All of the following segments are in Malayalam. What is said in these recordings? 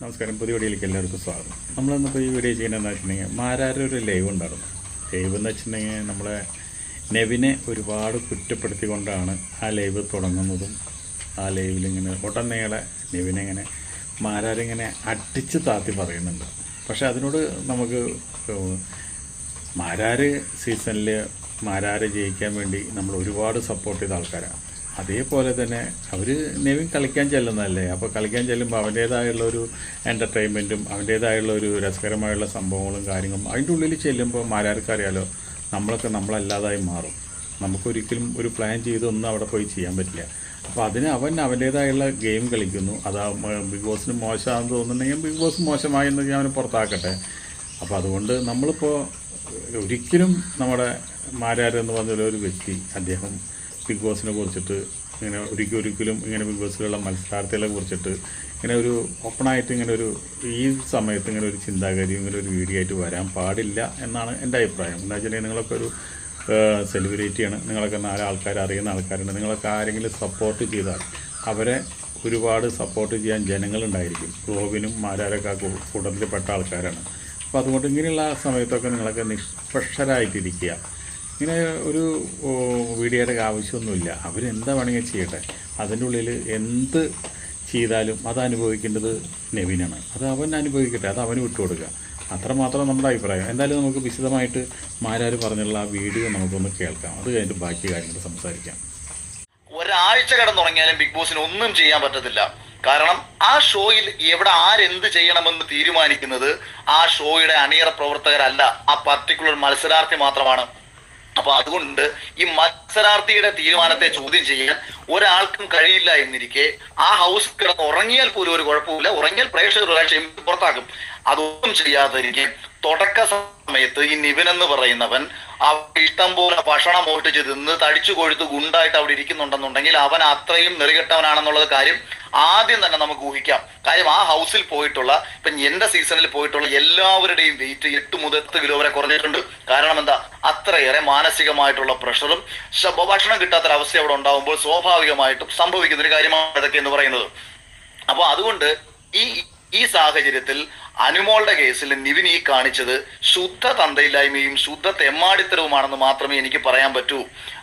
നമസ്കാരം. പുതിയ വീഡിയോയിലേക്ക് എല്ലാവർക്കും സ്വാഗതം. നമ്മൾ നമ്മളിന്നിപ്പോൾ ഈ വീഡിയോ ചെയ്യുന്നതെന്ന് വെച്ചിട്ടുണ്ടെങ്കിൽ മാരാരും ഒരു ലൈവ് ഉണ്ടായിരുന്നു. ലൈവ് എന്ന് വെച്ചിട്ടുണ്ടെങ്കിൽ നമ്മളെ നെവിനെ ഒരുപാട് കുറ്റപ്പെടുത്തിക്കൊണ്ടാണ് ആ ലൈവ് തുടങ്ങുന്നതും ആ ലൈവിൽ ഇങ്ങനെ ഉടനീളെ നെവിനെ ഇങ്ങനെ മാരാരിങ്ങനെ അടിച്ച് താത്തി പറയുന്നുണ്ട്. പക്ഷേ അതിനോട് നമുക്ക് മാരാർ സീസണിൽ മാരാര് ജയിക്കാൻ വേണ്ടി നമ്മൾ ഒരുപാട് സപ്പോർട്ട് ചെയ്ത ആൾക്കാരാണ്. അതേപോലെ തന്നെ അവർ നെവിൻ കളിക്കാൻ ചെല്ലുന്നതല്ലേ? അപ്പോൾ കളിക്കാൻ ചെല്ലുമ്പോൾ അവന്റേതായുള്ള ഒരു എന്റർടൈൻമെന്റും അവന്റേതായുള്ള ഒരു രസകരമായുള്ള സംഭവങ്ങളും കാര്യങ്ങളും അതിന്റെ ഉള്ളിൽ ചെല്ലുമ്പോൾ മാരാർക്ക് അറിയാലോ? നമ്മളൊക്കെ നമ്മളല്ലാതായി മാറും. നമുക്കൊരിക്കലും ഒരു പ്ലാൻ ചെയ്തൊന്നും അവിടെ പോയി ചെയ്യാൻ പറ്റില്ല. അപ്പോൾ അതിന് അവൻ അവന്റേതായുള്ള ഗെയിം കളിക്കുന്നു. അതാ ബിഗ് ബോസിന് മോശമാണെന്ന് തോന്നുന്നുണ്ടെങ്കിൽ ബിഗ് ബോസ് മോശമായി എന്ന് ഞാൻ അവനെ പുറത്താക്കട്ടെ. അപ്പോൾ അതുകൊണ്ട് നമ്മളിപ്പോൾ ഒരിക്കലും നമ്മുടെ മാരാർ എന്ന് പറഞ്ഞ ഒരു വ്യക്തി അദ്ദേഹം ബിഗ് ബോസിനെ കുറിച്ചിട്ട് ഇങ്ങനെ ഒരിക്കലും ഒരിക്കലും ഇങ്ങനെ ബിഗ് ബോസിലുള്ള മത്സരാർത്ഥികളെ കുറിച്ചിട്ട് ഇങ്ങനെ ഒരു ഓപ്പണായിട്ട് ഇങ്ങനെ ഒരു ഈ സമയത്ത് ഇങ്ങനെ ഒരു ചിന്താഗതി ഇങ്ങനെ ഒരു വീഡിയോ ആയിട്ട് വരാൻ പാടില്ല എന്നാണ് എന്റെ അഭിപ്രായം. എന്താ വെച്ചിട്ടുണ്ടെങ്കിൽ നിങ്ങളൊക്കെ ഒരു സെലിബ്രിറ്റിയാണ് നിങ്ങളൊക്കെ നാല് ആൾക്കാർ അറിയുന്ന ആൾക്കാരുണ്ട്. നിങ്ങളൊക്കെ ആരെങ്കിലും സപ്പോർട്ട് ചെയ്താൽ അവരെ ഒരുപാട് സപ്പോർട്ട് ചെയ്യാൻ ജനങ്ങളുണ്ടായിരിക്കും റോബിനും മാരാരൊക്കെ കൂട്ടത്തിൽപ്പെട്ട ആൾക്കാരാണ്. അപ്പോൾ അതുകൊണ്ട് ഇങ്ങനെയുള്ള സമയത്തൊക്കെ നിങ്ങളൊക്കെ നിഷ്പക്ഷരായിട്ടിരിക്കുക. ഇങ്ങനെ ഒരു വീഡിയോയുടെ ആവശ്യമൊന്നുമില്ല. അവരെന്താ വേണമെങ്കിൽ ചെയ്യട്ടെ. അതിന്റെ ഉള്ളിൽ എന്ത് ചെയ്താലും അത് അനുഭവിക്കേണ്ടത് നെവിനാണ്. അത് അവൻ അനുഭവിക്കട്ടെ. അത് അവന് വിട്ടുകൊടുക്കുക അത്രമാത്രം നമ്മുടെ അഭിപ്രായം. എന്തായാലും നമുക്ക് വിശദമായിട്ട് മാരാർ പറഞ്ഞുള്ള ആ വീഡിയോ നമുക്കൊന്ന് കേൾക്കാം. അത് കഴിഞ്ഞിട്ട് ബാക്കി കാര്യങ്ങൾ സംസാരിക്കാം. ഒരാഴ്ച കിടന്നുറങ്ങിയാലും ബിഗ് ബോസിന് ഒന്നും ചെയ്യാൻ പറ്റത്തില്ല. കാരണം ആ ഷോയിൽ എവിടെ ആരെന്ത് ചെയ്യണമെന്ന് തീരുമാനിക്കുന്നത് ആ ഷോയുടെ അണിയറ പ്രവർത്തകരല്ല. ആ പർട്ടിക്കുലർ മത്സരാർത്ഥി മാത്രമാണ്. അപ്പൊ അതുകൊണ്ട് ഈ മത്സരാർത്ഥിയുടെ തീരുമാനത്തെ ചോദ്യം ചെയ്യാൻ ഒരാൾക്കും കഴിയില്ല എന്നിരിക്കെ ആ ഹൗസ് കിടന്ന് ഉറങ്ങിയാൽ പോലും ഒരു കുഴപ്പമില്ല ഉറങ്ങിയാൽ പ്രേക്ഷകർ പുറത്താക്കും അതൊന്നും ചെയ്യാതിരിക്കെ തുടക്ക സമയത്ത് ഈ നിവിൻ എന്ന് പറയുന്നവൻ അവൻ ഇഷ്ടം പോലെ ഭക്ഷണം മോഷ്ടിച്ച് തിന്ന് തടിച്ചു കൊഴുത്ത് ഗുണ്ടായിട്ട് അവിടെ ഇരിക്കുന്നുണ്ടെന്നുണ്ടെങ്കിൽ അവൻ അത്രയും നെറികെട്ടവനാണെന്നുള്ളത് കാര്യം ആദ്യം തന്നെ നമുക്ക് ഊഹിക്കാം. കാര്യം ആ ഹൗസിൽ പോയിട്ടുള്ള ഇപ്പൊ എന്റെ സീസണിൽ പോയിട്ടുള്ള എല്ലാവരുടെയും വെയിറ്റ് എട്ട് മുതൽ പത്ത് കിലോ വരെ കുറഞ്ഞിട്ടുണ്ട്. കാരണം എന്താ? അത്രയേറെ മാനസികമായിട്ടുള്ള പ്രഷറും ഭക്ഷണം കിട്ടാത്തൊരവസ്ഥ അവിടെ ഉണ്ടാകുമ്പോൾ സ്വാഭാവികമായിട്ടും സംഭവിക്കുന്ന ഒരു കാര്യമാണ് ഇതൊക്കെ എന്ന് പറയുന്നത്. അപ്പൊ അതുകൊണ്ട് ഈ ഈ സാഹചര്യത്തിൽ അനുമോളുടെ കേസിൽ നിവിൻ ഈ കാണിച്ചത് ശുദ്ധ തന്തയില്ലായ്മയും ശുദ്ധ തെമ്മാടിത്തരവുമാണെന്ന് മാത്രമേ എനിക്ക് പറയാൻ പറ്റൂ.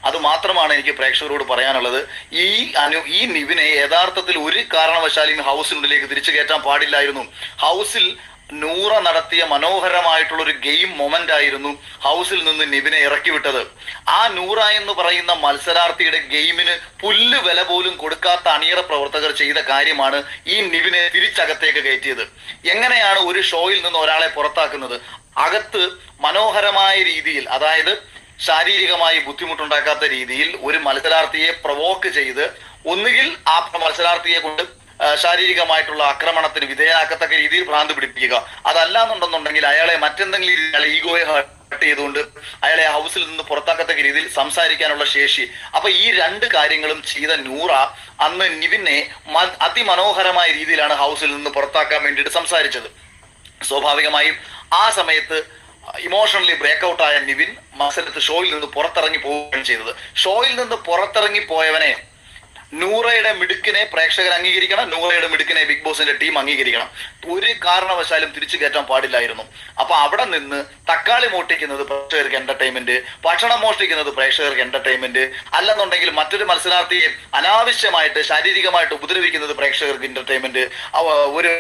അത് മാത്രമാണ് എനിക്ക് പ്രേക്ഷകരോട് പറയാനുള്ളത്. ഈ അനു ഈ നിവിനെ യഥാർത്ഥത്തിൽ ഒരു കാരണവശാലും ഹൗസിനുള്ളിലേക്ക് തിരിച്ചു കയറ്റാൻ പാടില്ലായിരുന്നു. ഹൗസിൽ നൂറ നടത്തിയ മനോഹരമായിട്ടുള്ള ഒരു ഗെയിം മൊമെന്റ് ആയിരുന്നു ഹൗസിൽ നിന്ന് നിവിനെ ഇറക്കി വിട്ടത് ആ നൂറ എന്ന് പറയുന്ന മത്സരാർത്ഥിയുടെ ഗെയിമിന് പുല്ല് വില പോലും കൊടുക്കാത്ത അണിയറ പ്രവർത്തകർ ചെയ്ത കാര്യമാണ് ഈ നിവിനെ തിരിച്ചകത്തേക്ക് കയറ്റിയത്. എങ്ങനെയാണ് ഒരു ഷോയിൽ നിന്ന് ഒരാളെ പുറത്താക്കുന്നത്? അകത്ത് മനോഹരമായ രീതിയിൽ അതായത് ശാരീരികമായി ബുദ്ധിമുട്ടുണ്ടാക്കാത്ത രീതിയിൽ ഒരു മത്സരാർത്ഥിയെ പ്രവോക്ക് ചെയ്ത് ഒന്നുകിൽ ആ മത്സരാർത്ഥിയെ കൊണ്ട് ശാരീരികമായിട്ടുള്ള ആക്രമണത്തിന് വിധേയനാക്കത്തക്ക രീതിയിൽ ഭ്രാന്ത് പിടിപ്പിക്കുക. അതല്ല എന്നുണ്ടെന്നുണ്ടെങ്കിൽ അയാളെ മറ്റെന്തെങ്കിലും രീതിയിൽ ഈഗോയെ ഹർട്ട് ചെയ്തുകൊണ്ട് അയാളെ ഹൗസിൽ നിന്ന് പുറത്താക്കത്തക്ക രീതിയിൽ സംസാരിക്കാനുള്ള ശേഷി. അപ്പൊ ഈ രണ്ട് കാര്യങ്ങളും ചെയ്ത നൂറ അന്ന് നിവിനെ അതിമനോഹരമായ രീതിയിലാണ് ഹൗസിൽ നിന്ന് പുറത്താക്കാൻ വേണ്ടിയിട്ട് സംസാരിച്ചത്. സ്വാഭാവികമായും ആ സമയത്ത് ഇമോഷണലി ബ്രേക്ക്ഔട്ടായ നിവിൻ മത്സരത്ത് ഷോയിൽ നിന്ന് പുറത്തിറങ്ങി പോവുകയാണ് ചെയ്തത്. ഷോയിൽ നിന്ന് പുറത്തിറങ്ങി പോയവനെ നൂറയുടെ മിടുക്കിനെ പ്രേക്ഷകർ അംഗീകരിക്കണം നൂറയുടെ മിടുക്കിനെ ബിഗ് ബോസിന്റെ ടീം അംഗീകരിക്കണം. ഒരു കാരണവശാലും തിരിച്ചു കയറ്റാൻ പാടില്ലായിരുന്നു. അപ്പൊ അവിടെ നിന്ന് തക്കാളി മോഷ്ടിക്കുന്നത് പ്രേക്ഷകർക്ക് എന്റർടൈൻമെന്റ് ഭക്ഷണം മോഷ്ടിക്കുന്നത് പ്രേക്ഷകർക്ക് എന്റർടൈൻമെന്റ് അല്ലെന്നുണ്ടെങ്കിൽ മറ്റൊരു മത്സരാർത്ഥിയെ അനാവശ്യമായിട്ട് ശാരീരികമായിട്ട് ഉപദ്രവിക്കുന്നത് പ്രേക്ഷകർക്ക് എന്റർടൈൻമെന്റ് ഒരു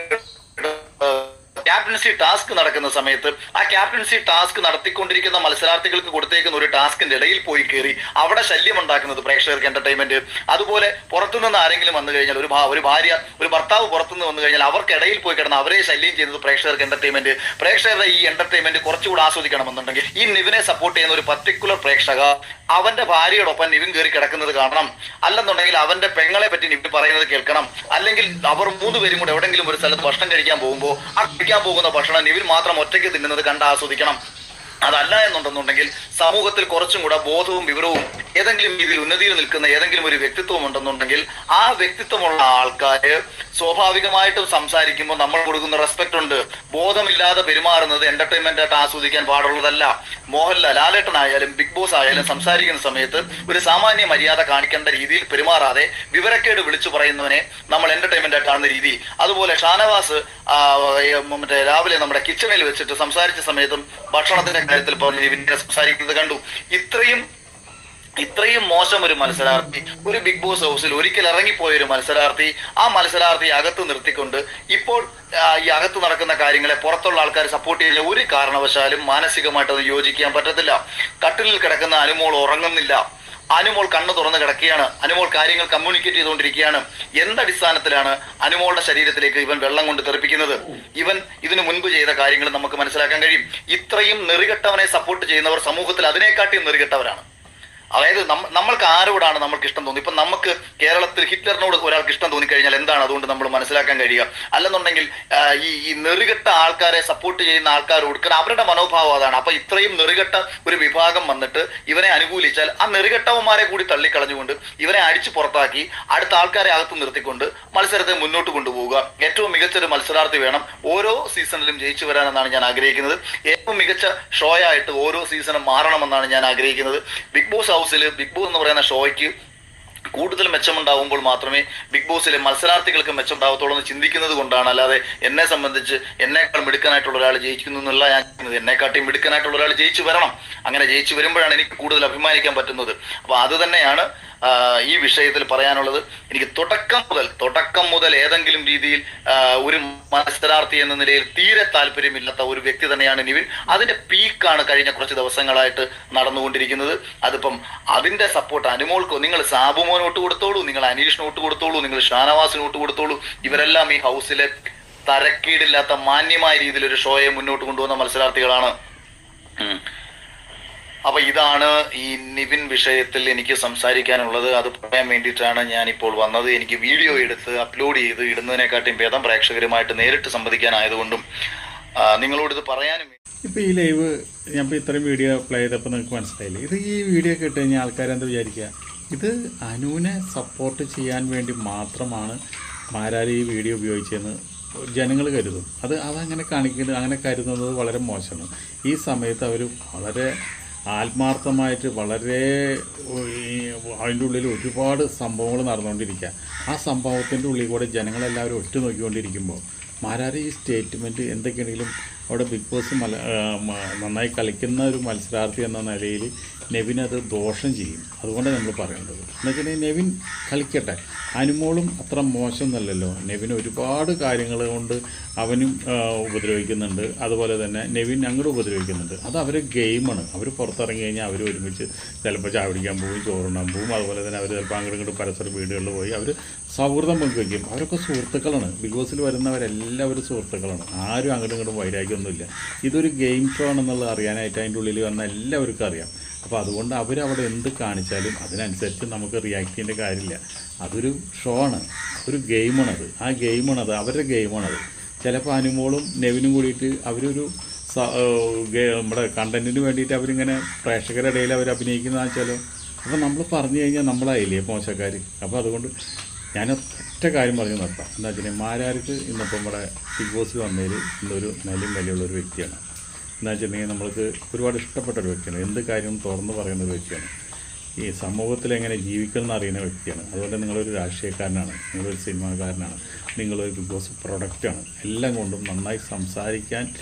ക്യാപ്റ്റൻസി ടാസ്ക് നടക്കുന്ന സമയത്ത് ആ ക്യാപ്റ്റൻസി ടാസ്ക് നടത്തിക്കൊണ്ടിരിക്കുന്ന മത്സരാർത്ഥികൾക്ക് കൊടുത്തേക്കുന്ന ഒരു ടാസ്കിന്റെ ഇടയിൽ പോയി കയറി അവിടെ ശല്യം ഉണ്ടാക്കുന്നത് പ്രേക്ഷകർക്ക് എന്റർടൈൻമെന്റ് അതുപോലെ പുറത്തുനിന്ന് ആരെങ്കിലും വന്നു കഴിഞ്ഞാൽ ഒരു ഒരു ഭാര്യ ഒരു ഭർത്താവ് പുറത്തുനിന്ന് വന്നു കഴിഞ്ഞാൽ അവർക്കിടയിൽ പോയി കിടന്ന് അവരെ ശല്യം ചെയ്യുന്നത് പ്രേക്ഷകർക്ക് എന്റർടൈൻമെന്റ് പ്രേക്ഷകരുടെ ഈ എന്റർടൈൻമെന്റ് കുറച്ചുകൂടെ ആസ്വദിക്കണമെന്നുണ്ടെങ്കിൽ ഈ നിവിനെ സപ്പോർട്ട് ചെയ്യുന്ന ഒരു പർട്ടിക്കുലർ പ്രേക്ഷക അവന്റെ ഭാര്യയോടൊപ്പം നിവിൻ കയറി കിടക്കുന്നത് കാണണം. അല്ലെന്നുണ്ടെങ്കിൽ അവന്റെ പെങ്ങളെ പറ്റി നിവിൻ പറയുന്നത് കേൾക്കണം. അല്ലെങ്കിൽ അവർ മൂന്ന് പേരും കൂടെ എവിടെങ്കിലും ഒരു സ്ഥലത്ത് ഭക്ഷണം കഴിക്കാൻ പോകുമ്പോൾ ആ പോകുന്ന ഭക്ഷണം നിവിൻ മാത്രം ഒറ്റയ്ക്ക് തിന്നുന്നത് കണ്ട് ആസ്വദിക്കണം. അതല്ല എന്നുണ്ടെന്നുണ്ടെങ്കിൽ സമൂഹത്തിൽ കുറച്ചും കൂടെ ബോധവും വിവരവും ഏതെങ്കിലും രീതിയിൽ ഉന്നതിയിൽ നിൽക്കുന്ന ഏതെങ്കിലും ഒരു വ്യക്തിത്വം ഉണ്ടെന്നുണ്ടെങ്കിൽ ആ വ്യക്തിത്വമുള്ള ആൾക്കാര് സ്വാഭാവികമായിട്ടും സംസാരിക്കുമ്പോൾ നമ്മൾ കൊടുക്കുന്ന റെസ്പെക്ട് ഉണ്ട്. ബോധമില്ലാതെ പെരുമാറുന്നത് എന്റർടൈൻമെന്റ് ആയിട്ട് ആസ്വദിക്കാൻ പാടുള്ളതല്ല. മോഹൻലാൽ ലാലേട്ടനായാലും ബിഗ് ബോസ് ആയാലും സംസാരിക്കുന്ന സമയത്ത് ഒരു സാമാന്യ മര്യാദ കാണിക്കേണ്ട രീതിയിൽ പെരുമാറാതെ വിവരക്കേട് വിളിച്ചു പറയുന്നവനെ നമ്മൾ എന്റർടൈൻമെന്റ് ആയിട്ട് കാണുന്ന രീതി അതുപോലെ ഷാനവാസ് മറ്റേ രാവിലെ നമ്മുടെ കിച്ചണിൽ വെച്ചിട്ട് സംസാരിച്ച സമയത്തും ഭക്ഷണത്തിന്റെ കാര്യത്തിൽ പറഞ്ഞു ഇവന്റെ സംസാരിക്കുന്നത് കണ്ടു. ഇത്രയും ഇത്രയും മോശം ഒരു മത്സരാർത്ഥി ഒരു ബിഗ് ബോസ് ഹൗസിൽ ഒരിക്കൽ ഇറങ്ങിപ്പോയ ഒരു മത്സരാർത്ഥി ആ മത്സരാർത്ഥി അകത്ത് നിർത്തിക്കൊണ്ട് ഇപ്പോൾ ഈ അകത്ത് നടക്കുന്ന കാര്യങ്ങളെ പുറത്തുള്ള ആൾക്കാർ സപ്പോർട്ട് ചെയ്യുന്ന ഒരു കാരണവശാലും മാനസികമായിട്ട് അത് യോജിക്കാൻ പറ്റത്തില്ല. കട്ടിലിൽ കിടക്കുന്ന അനുമോൾ ഉറങ്ങുന്നില്ല. അനുമോൾ കണ്ണു തുറന്ന് കിടക്കുകയാണ്. അനുമോൾ കാര്യങ്ങൾ കമ്മ്യൂണിക്കേറ്റ് ചെയ്തുകൊണ്ടിരിക്കുകയാണ്. എന്തടിസ്ഥാനത്തിലാണ് അനുമോളുടെ ശരീരത്തിലേക്ക് ഇവൻ വെള്ളം കൊണ്ട് തെറിപ്പിക്കുന്നത്? ഇവൻ ഇതിനു മുൻപ് ചെയ്ത കാര്യങ്ങൾ നമുക്ക് മനസ്സിലാക്കാൻ കഴിയും. ഇത്രയും നെറികെട്ടവനെ സപ്പോർട്ട് ചെയ്യുന്നവർ സമൂഹത്തിൽ അതിനെക്കാട്ടിയും നെറികെട്ടവരാണ്. അതായത് നമ്മൾക്ക് ആരോടാണ് നമ്മൾക്ക് ഇഷ്ടം തോന്നി ഇപ്പൊ നമുക്ക് കേരളത്തിൽ ഹിറ്റ്ലറിനോട് ഒരാൾക്ക് ഇഷ്ടം തോന്നിക്കഴിഞ്ഞാൽ എന്താണ് അതുകൊണ്ട് നമ്മൾ മനസ്സിലാക്കാൻ കഴിയുക? അല്ലെന്നുണ്ടെങ്കിൽ ഈ ഈ നെറുകെട്ട ആൾക്കാരെ സപ്പോർട്ട് ചെയ്യുന്ന ആൾക്കാരോട് കാരണം അവരുടെ മനോഭാവം അതാണ്. അപ്പൊ ഇത്രയും നെറുകെട്ട ഒരു വിഭാഗം വന്നിട്ട് ഇവനെ അനുകൂലിച്ചാൽ ആ നെറുകെട്ടവന്മാരെ കൂടി തള്ളിക്കളഞ്ഞുകൊണ്ട് ഇവനെ അടിച്ചു പുറത്താക്കി അടുത്ത ആൾക്കാരെ അകത്ത് നിർത്തിക്കൊണ്ട് മത്സരത്തെ മുന്നോട്ട് കൊണ്ടുപോവുക. ഏറ്റവും മികച്ചൊരു മത്സരാർത്ഥി വേണം ഓരോ സീസണിലും ജയിച്ചു വരാനെന്നാണ് ഞാൻ ആഗ്രഹിക്കുന്നത്. ഏറ്റവും മികച്ച ഷോയായിട്ട് ഓരോ സീസണും മാറണമെന്നാണ് ഞാൻ ആഗ്രഹിക്കുന്നത്. ബിഗ് ബോസ് ഹൗസിൽ ബിഗ് ബോസ് എന്ന് പറയുന്ന ഷോയ്ക്ക് കൂടുതൽ മെച്ചമുണ്ടാവുമ്പോൾ മാത്രമേ ബിഗ് ബോസിലെ മത്സരാർത്ഥികൾക്ക് മെച്ചമുണ്ടാവത്തുള്ളൂ എന്ന് ചിന്തിക്കുന്നത് കൊണ്ടാണ്. അല്ലാതെ എന്നെ സംബന്ധിച്ച് എന്നേക്കാൾ മിടുക്കനായിട്ടുള്ള ഒരാൾ ജയിക്കുന്നു എന്നുള്ള ഞാൻ. എന്നെക്കാട്ടിയും മിടുക്കനായിട്ടുള്ള ഒരാൾ ജയിച്ചു വരണം. അങ്ങനെ ജയിച്ചു വരുമ്പോഴാണ് എനിക്ക് കൂടുതൽ അഭിമാനിക്കാൻ പറ്റുന്നത്. അപ്പൊ അത് തന്നെയാണ് ഈ വിഷയത്തിൽ പറയാനുള്ളത്. എനിക്ക് തുടക്കം മുതൽ തുടക്കം മുതൽ ഏതെങ്കിലും രീതിയിൽ ഒരു മത്സരാർത്ഥി എന്ന നിലയിൽ തീരെ താല്പര്യമില്ലാത്ത ഒരു വ്യക്തി തന്നെയാണ് നിവിൻ. അതിന്റെ പീക്കാണ് കഴിഞ്ഞ കുറച്ച് ദിവസങ്ങളായിട്ട് നടന്നുകൊണ്ടിരിക്കുന്നത്. അതിപ്പം അതിന്റെ സപ്പോർട്ട് അനുമോൾക്കോ നിങ്ങൾ സാബുമോന് വോട്ട് കൊടുത്തോളൂ നിങ്ങൾ അനീഷിന് വോട്ട് കൊടുത്തോളൂ നിങ്ങൾ ഷാനവാസിന് വോട്ട് കൊടുത്തോളൂ ഇവരെല്ലാം ഈ ഹൗസിലെ തരക്കേടില്ലാത്ത മാന്യമായ രീതിയിൽ ഒരു ഷോയെ മുന്നോട്ട് കൊണ്ടുവന്ന മത്സരാർത്ഥികളാണ്. അപ്പൊ ഇതാണ് ഈ നിവിൻ വിഷയത്തിൽ എനിക്ക് സംസാരിക്കാനുള്ളത്. അത് പറയാൻ വേണ്ടിയിട്ടാണ് ഞാൻ ഇപ്പോൾ വന്നത്. എനിക്ക് വീഡിയോ എടുത്ത് അപ്ലോഡ് ചെയ്ത് ഇടുന്നതിനെക്കാട്ടിയും ഭേദം പ്രേക്ഷകരുമായിട്ട് നേരിട്ട് സംവദിക്കാനായതുകൊണ്ടും നിങ്ങളോട് ഇത് പറയാനും ഇപ്പൊ ഈ ലൈവ് ഞാൻ ഇപ്പൊ ഇത്രയും വീഡിയോ പ്ലേ ചെയ്തപ്പോൾ നിങ്ങൾക്ക് മനസ്സിലായില്ലേ? ഇത് ഈ വീഡിയോ കേട്ട് കഴിഞ്ഞാൽ ആൾക്കാരെന്താ വിചാരിക്കുക ഇത് അനുവിനെ സപ്പോർട്ട് ചെയ്യാൻ വേണ്ടി മാത്രമാണ് മാരാരി ഈ വീഡിയോ ഉപയോഗിച്ചതെന്ന് ജനങ്ങൾ കരുതും. അത് അതങ്ങനെ കാണിക്കുന്നത് അങ്ങനെ കരുതുന്നത് വളരെ മോശമാണ്. ഈ സമയത്ത് അവർ വളരെ ആത്മാർത്ഥമായിട്ട് വളരെ അതിന്റെ ഉള്ളിൽ ഒരുപാട് സംഭവങ്ങൾ നടന്നുകൊണ്ടിരിക്കുക. ആ സംഭവത്തിന്റെ ഉള്ളിൽ കൂടെ ജനങ്ങളെല്ലാവരും ഒറ്റ നോക്കിക്കൊണ്ടിരിക്കുമ്പോൾ മാരാരി ഈ സ്റ്റേറ്റ്മെന്റ് എന്തൊക്കെയാണെങ്കിലും അവിടെ ബിഗ് ബോസ് മല നന്നായി കളിക്കുന്ന ഒരു മത്സരാർത്ഥി എന്ന നിലയിൽ നെവിൻ അത് ദോഷം ചെയ്യും. അതുകൊണ്ടാണ് നമ്മൾ പറയേണ്ടത് എന്ന് വെച്ചിട്ടുണ്ടെങ്കിൽ നെവിൻ കളിക്കട്ടെ. അനുമോളും അത്ര മോശമൊന്നുമല്ലല്ലോ നെവിൻ ഒരുപാട് കാര്യങ്ങൾ കൊണ്ട് അവനും ഉപദ്രവിക്കുന്നുണ്ട്. അതുപോലെ തന്നെ നെവിൻ അങ്ങോട്ട് ഉപദ്രവിക്കുന്നുണ്ട്. അത് അവരെ ഗെയിമാണ്. അവർ പുറത്തിറങ്ങി കഴിഞ്ഞാൽ അവർ ഒരുമിച്ച് ചിലപ്പോൾ ചാവടിക്കാൻ പോകും ചോറുണ്ണാൻ പോകും അതുപോലെ തന്നെ അവർ ചിലപ്പോൾ അങ്ങോട്ടും ഇങ്ങോട്ട് പരസ്പര വീടുകളിൽ പോയി അവർ സൗഹൃദം പങ്കുവയ്ക്കും അവരൊക്കെ സുഹൃത്തുക്കളാണ്. ബിഗ് ബോസിൽ വരുന്നവരെല്ലാവരും സുഹൃത്തുക്കളാണ്. ആരും അങ്ങോട്ടും ഇങ്ങോട്ടും വൈരാഗ്യമൊന്നുമില്ല. ഇതൊരു ഗെയിം ഷോ ആണെന്നുള്ളത് അറിയാനായിട്ട് അതിന്റെ ഉള്ളിൽ വന്ന എല്ലാവർക്കും അറിയാം. അപ്പോൾ അതുകൊണ്ട് അവരവിടെ എന്ത് കാണിച്ചാലും അതിനനുസരിച്ച് നമുക്ക് റിയാക്ട് ചെയ്യേണ്ട കാര്യമില്ല. അതൊരു ഷോ ആണ്. ഒരു ഗെയിമാണത് ആ ഗെയിമാണത് അവരുടെ ഗെയിമാണത് ചിലപ്പോൾ അനുമോളും നെവിനും കൂടിയിട്ട് അവരൊരു നമ്മുടെ കണ്ടന്റിന് വേണ്ടിയിട്ട് അവരിങ്ങനെ പ്രേക്ഷകരുടെ ഇടയിൽ അവർ അഭിനയിക്കുന്നതെന്ന് വെച്ചാലോ അപ്പോൾ നമ്മൾ പറഞ്ഞു കഴിഞ്ഞാൽ നമ്മളായില്ലേ മോശക്കാർ അപ്പോൾ അതുകൊണ്ട് ഞാൻ ഒറ്റ കാര്യം പറഞ്ഞു നിർത്താം. എന്താ വെച്ചാൽ മാരാർക്ക് ഇന്നിപ്പോൾ നമ്മുടെ ബിഗ് ബോസിൽ വന്നതിൽ ഇന്നൊരു നിലയും വിലയുള്ള ഒരു വ്യക്തിയാണ്. എന്താ വെച്ചിട്ടുണ്ടെങ്കിൽ നമ്മൾക്ക് ഒരുപാട് ഇഷ്ടപ്പെട്ട ഒരു വ്യക്തിയാണ്. എന്ത് കാര്യവും തുറന്ന് പറയുന്ന ഒരു വ്യക്തിയാണ്. ഈ സമൂഹത്തിൽ എങ്ങനെ ജീവിക്കണം എന്ന് അറിയുന്ന വ്യക്തിയാണ്. അതുപോലെ നിങ്ങളൊരു രാഷ്ട്രീയക്കാരനാണ് നിങ്ങളൊരു സിനിമാകാരനാണ് നിങ്ങളൊരു ബിഗ് ബോസ് പ്രൊഡക്റ്റാണ് എല്ലാം കൊണ്ടും നന്നായി സംസാരിക്കാൻ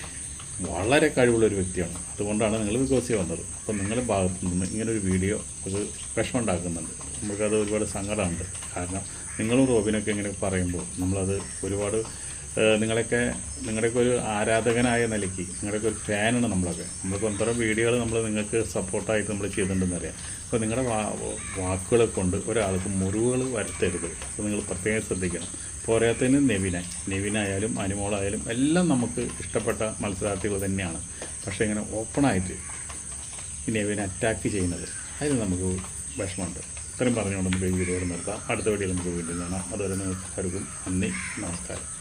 വളരെ കഴിവുള്ളൊരു വ്യക്തിയാണ്. അതുകൊണ്ടാണ് നിങ്ങൾ വികസിയ വന്നത്. അപ്പോൾ നിങ്ങളുടെ ഭാഗത്തു നിന്ന് ഇങ്ങനൊരു വീഡിയോ അത് വിഷമം ഉണ്ടാക്കുന്നുണ്ട് നമുക്കത് ഒരുപാട് സങ്കടമുണ്ട്. കാരണം നിങ്ങളും റോബിനൊക്കെ ഇങ്ങനെ പറയുമ്പോൾ നമ്മളത് ഒരുപാട് നിങ്ങളൊക്കെ നിങ്ങളുടെയൊക്കെ ഒരു ആരാധകനായ നിലയ്ക്ക് നിങ്ങളുടെയൊക്കെ ഒരു ഫാനാണ് നമ്മളൊക്കെ. നമ്മളിപ്പോൾ എന്തോരം വീഡിയോകൾ നമ്മൾ നിങ്ങൾക്ക് സപ്പോർട്ടായിട്ട് നമ്മൾ ചെയ്തിട്ടുണ്ടെന്ന് അറിയാം. അപ്പോൾ നിങ്ങളുടെ വാക്കുകളെ കൊണ്ട് ഒരാൾക്ക് മുറിവുകൾ വരുത്തരുത്. അപ്പോൾ നിങ്ങൾ പ്രത്യേകം ശ്രദ്ധിക്കണം. പോരാത്തതിന് നെവിന. നെവിനായാലും അനുമോളായാലും എല്ലാം നമുക്ക് ഇഷ്ടപ്പെട്ട മത്സരാർത്ഥികൾ തന്നെയാണ്. പക്ഷേ ഇങ്ങനെ ഓപ്പണായിട്ട് നെവിനെ അറ്റാക്ക് ചെയ്യുന്നത് അതിൽ നമുക്ക് വിഷമമുണ്ട്. ഇത്രയും പറഞ്ഞുകൊണ്ട് നമുക്ക് ഈ വീഡിയോ നിർത്താം. അടുത്ത വീഡിയോയിൽ നമുക്ക് വീണ്ടും കാണാം. അതുവരെ നിങ്ങൾക്ക് നന്ദി. നമസ്കാരം.